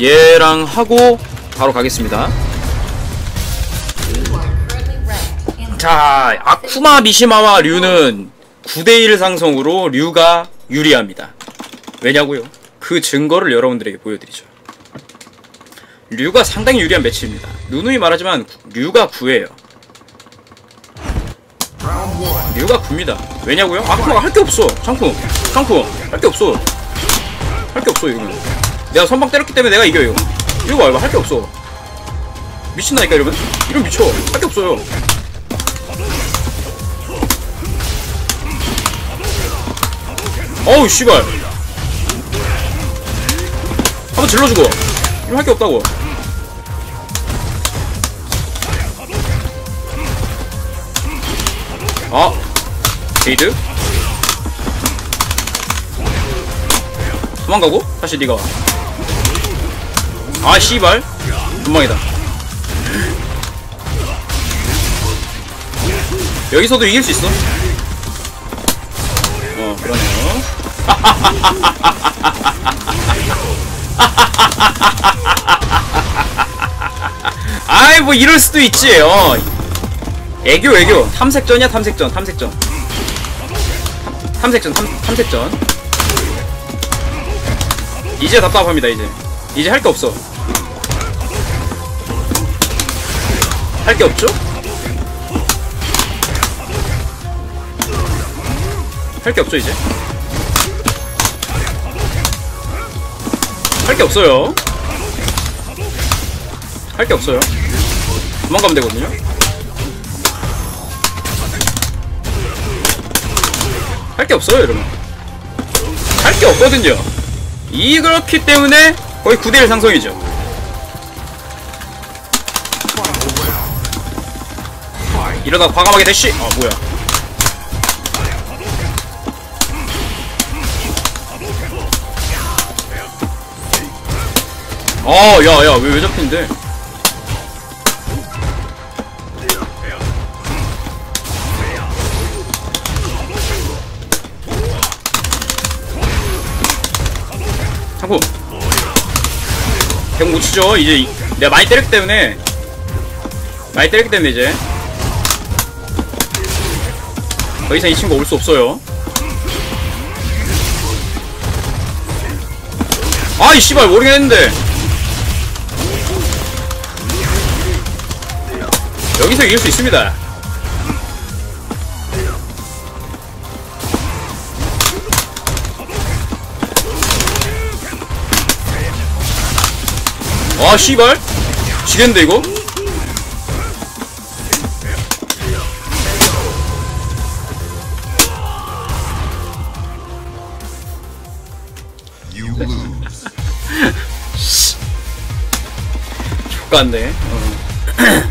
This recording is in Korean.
얘랑 하고 바로 가겠습니다. 자, 아쿠마 미시마와 류는 9대1 상성으로 류가 유리합니다. 왜냐고요? 그 증거를 여러분들에게 보여드리죠. 류가 상당히 유리한 매치입니다. 누누이 말하지만 류가 9예요. 류가 9입니다. 왜냐고요? 아쿠마가 할 게 없어. 상품, 상품 할게 없어. 할 게 없어 이거는. 내가 선방 때렸기 때문에 내가 이겨요. 이거 봐, 할게 없어. 미친다니까 이러면? 이러면 미쳐. 할 게 없어요. 어우 씨발 한번 질러주고 이거 할게 없다고 아 게이드 도망가고 다시 네가 와 아 씨발. 금방이다. 여기서도 이길 수 있어? 어 그러네요. 아이 뭐 이럴 수도 있지 어. 애교 애교. 탐색전이야 탐색전 탐색전. 탐, 색전 탐, 탐색전. 이제 답답합니다 이제. 이제 할 게 없어 할 게 없죠? 할 게 없죠 이제? 할 게 없어요. 할 게 없어요. 도망가면 되거든요. 할 게 없어요 여러분. 할 게 없거든요. 이 그렇기 때문에 거의 9대1 상성이죠 이러다 과감하게 대시 아 뭐야 아, 야, 야, 왜, 왜 잡힌데? 자꾸. 계속 못 치죠. 이제, 이- 내가 많이 때렸기 때문에. 많이 때렸기 때문에, 이제. 더 이상 이 친구 올 수 없어요. 아이, 씨발, 모르겠는데. 여기서 이길 수 있습니다. 아 씨발 지겠는데 이거? You lose. X같네 어.